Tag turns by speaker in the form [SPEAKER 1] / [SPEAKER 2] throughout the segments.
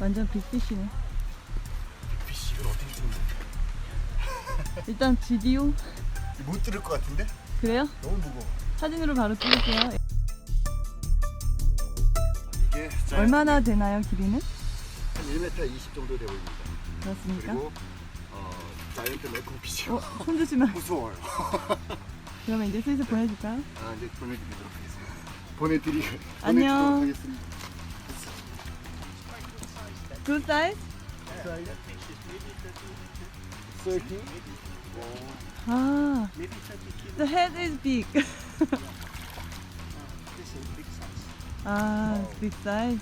[SPEAKER 1] 완전 빅피시네.
[SPEAKER 2] 비씨 이걸 어떻게 찍는 거야?
[SPEAKER 1] 일단 비디오
[SPEAKER 2] 못 들을 것 같은데?
[SPEAKER 1] 그래요?
[SPEAKER 2] 너무 무거워.
[SPEAKER 1] 사진으로 바로 찍을게요.
[SPEAKER 2] 이게 자-
[SPEAKER 1] 얼마나 되나요 길이는?
[SPEAKER 2] 한 1m 20 정도 돼 보입니다.
[SPEAKER 1] 그렇습니까?
[SPEAKER 2] 그리고 어, 자이언트 메콩 비씨
[SPEAKER 1] 어, 손 주시면
[SPEAKER 2] 무서워요.
[SPEAKER 1] 그러면 이제 슬슬 보내줄까요?
[SPEAKER 2] 아, 이제 보내드리도록 하겠습니다. 보내드리
[SPEAKER 1] 안녕.
[SPEAKER 2] 하겠습니다.
[SPEAKER 1] 굿 사이즈?
[SPEAKER 2] 30?
[SPEAKER 1] 아, the head is big. 아, big size.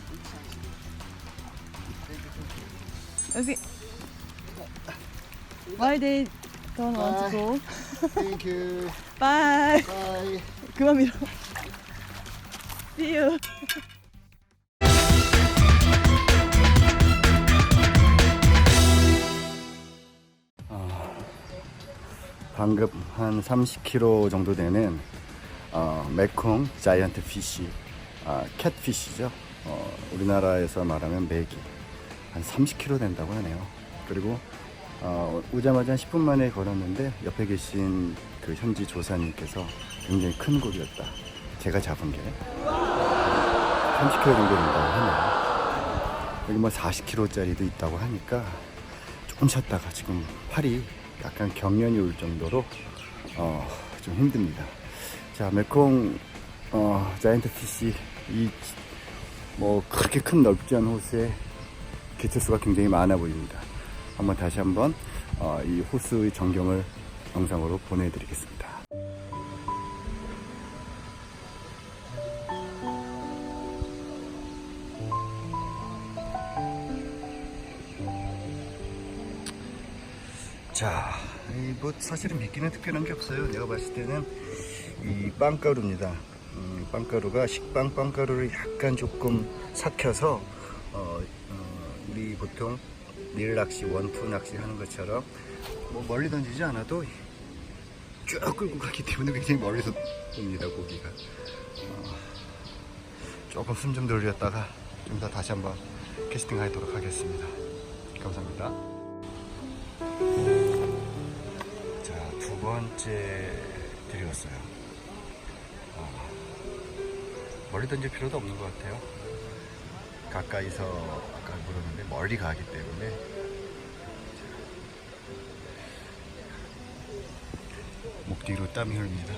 [SPEAKER 1] 여기. Why they don't want to go?
[SPEAKER 2] Thank you.
[SPEAKER 1] Bye.
[SPEAKER 2] Bye.
[SPEAKER 1] 그만 밀어. See you.
[SPEAKER 2] 방금 한 30kg 정도 되는 어, 메콩 자이언트 피쉬, 아, 캣피쉬죠. 어, 우리나라에서 말하면 메기 한 30kg 된다고 하네요. 그리고 어, 오자마자 10분 만에 걸었는데 옆에 계신 그 현지 조사님께서 굉장히 큰 고기였다. 제가 잡은 게 30kg 정도 된다고 하네요. 여기 뭐 40kg짜리도 있다고 하니까 조금 쉬었다가 지금 팔이 약간 경련이 올 정도로 어, 좀 힘듭니다. 자, 메콩 어, 자이언트 피시 이 뭐 그렇게 큰 넓지 않은 호수에 개체수가 굉장히 많아 보입니다. 한번 다시 한번 어, 이 호수의 전경을 영상으로 보내드리겠습니다. 자, 이뭐 사실은 믿기는 특별한 게 없어요. 내가 봤을 때는 이 빵가루입니다. 음, 빵가루가 식빵 빵가루를 약간 조금 삭혀서 어, 어, 우리 보통 닐 낚시, 원투 낚시 하는 것처럼 뭐 멀리 던지지 않아도 쭉 끌고 가기 때문에 굉장히 멀리서 옵니다 고기가. 어, 조금 숨 좀 돌렸다가 좀 더 다시 한번 캐스팅 하도록 하겠습니다. 감사합니다. 번째 드렸어요. 어, 멀리 던질 필요도 없는 것 같아요. 가까이서 아까 물었는데 멀리 가기 때문에 목 뒤로 땀이 흐릅니다.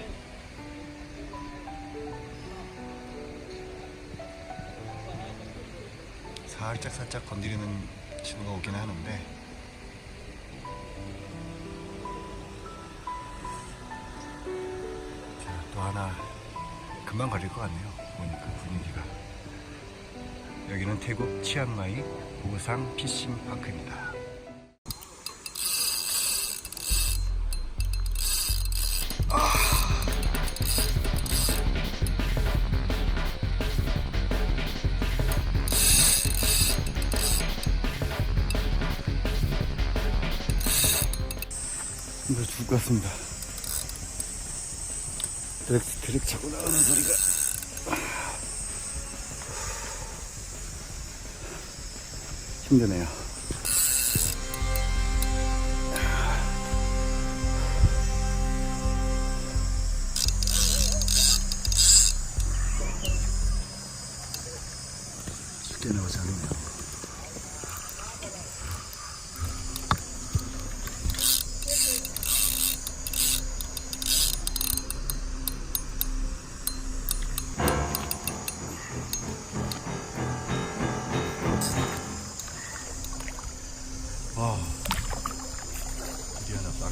[SPEAKER 2] 살짝 살짝 건드리는 신호가 오긴 하는데 자, 또 하나 금방 걸릴 것 같네요. 보니까 분위기가. 여기는 태국 치앙마이 우상 피싱 파크입니다. 힘들어 죽을 것 같습니다. 드랙, 드랙 차고 나오는 소리가. 힘드네요. 쉽게 나오지 않네요.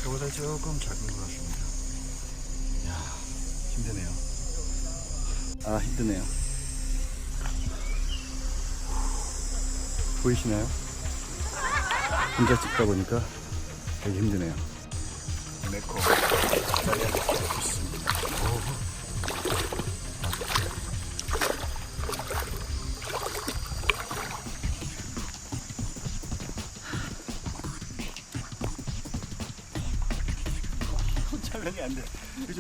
[SPEAKER 2] 아까보다 조금 작은 것 같습니다. 야, 힘드네요. 아, 힘드네요. 보이시나요? 혼자 찍다 보니까 되게 힘드네요. 네코. 촬 아니 안 돼.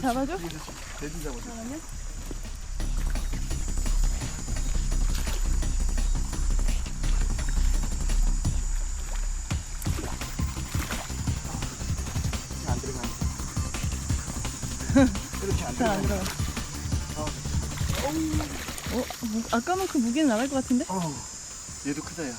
[SPEAKER 1] 잡아줘?
[SPEAKER 2] 대신 잡아줘.
[SPEAKER 1] 잠깐만요.
[SPEAKER 2] 이렇게 안
[SPEAKER 1] 들어가네. 어. 어, 무- 아까만큼 무게는 나갈 것 같은데?
[SPEAKER 2] 어. 얘도 크다 야.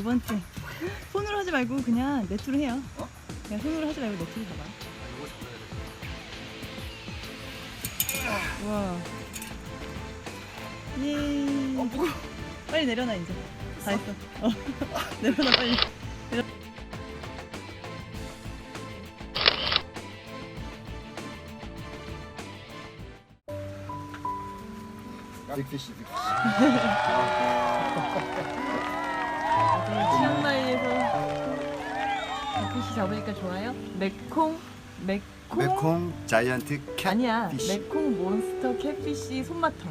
[SPEAKER 1] 두 번째. 손으로 하지 말고 그냥 네트로 해요.
[SPEAKER 2] 어?
[SPEAKER 1] 그냥 손으로 하지 말고 네트로 잡아. 와. 예.
[SPEAKER 2] 어, 무거워.
[SPEAKER 1] 빨리 내려놔 이제. 다 했어. 어. 내려놔 빨리.
[SPEAKER 2] 빅피시, 빅피시.
[SPEAKER 1] 치앙마이에서 빅피시 잡으니까 좋아요? 맥콩 맥콩
[SPEAKER 2] 메콩 자이언트 캣
[SPEAKER 1] 아니야
[SPEAKER 2] 피시.
[SPEAKER 1] 맥콩 몬스터 캣피시 손맛터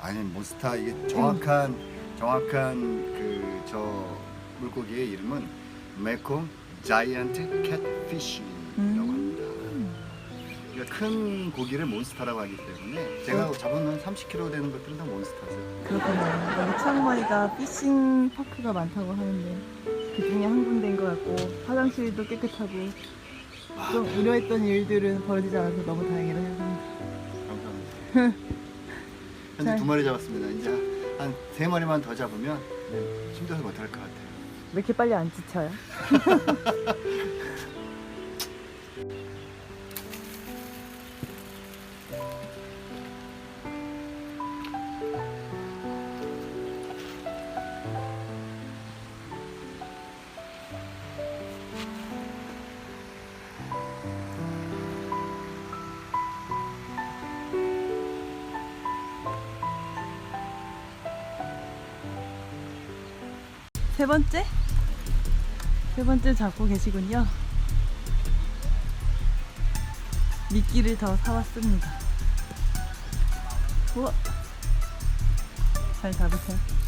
[SPEAKER 2] 아니 몬스타 이게 정확한 정확한 그 저 물고기의 이름은 메콩 자이언트 캣피쉬라고
[SPEAKER 1] 음.
[SPEAKER 2] 그러니까 큰 고기를 몬스타라고 하기 때문에 제가 잡은 한 30kg 되는 것들은 다 몬스타죠.
[SPEAKER 1] 그렇군요 여기 치앙마이가 피싱 파크가 많다고 하는데 그 중에 한 군데인 것 같고 화장실도 깨끗하고 좀 우려했던 일들은 벌어지지 않아서 너무 다행이라고 생각합니다
[SPEAKER 2] 감사합니다. 현재
[SPEAKER 1] 잘-
[SPEAKER 2] 두 마리 잡았습니다. 이제 한 세 마리만 더 잡으면 힘들어서 못할 것 같아요.
[SPEAKER 1] 왜 이렇게 빨리 안 지쳐요? 세 번째? 세 번째 잡고 계시군요. 미끼를 더 사왔습니다. 우와. 잘 잡으세요.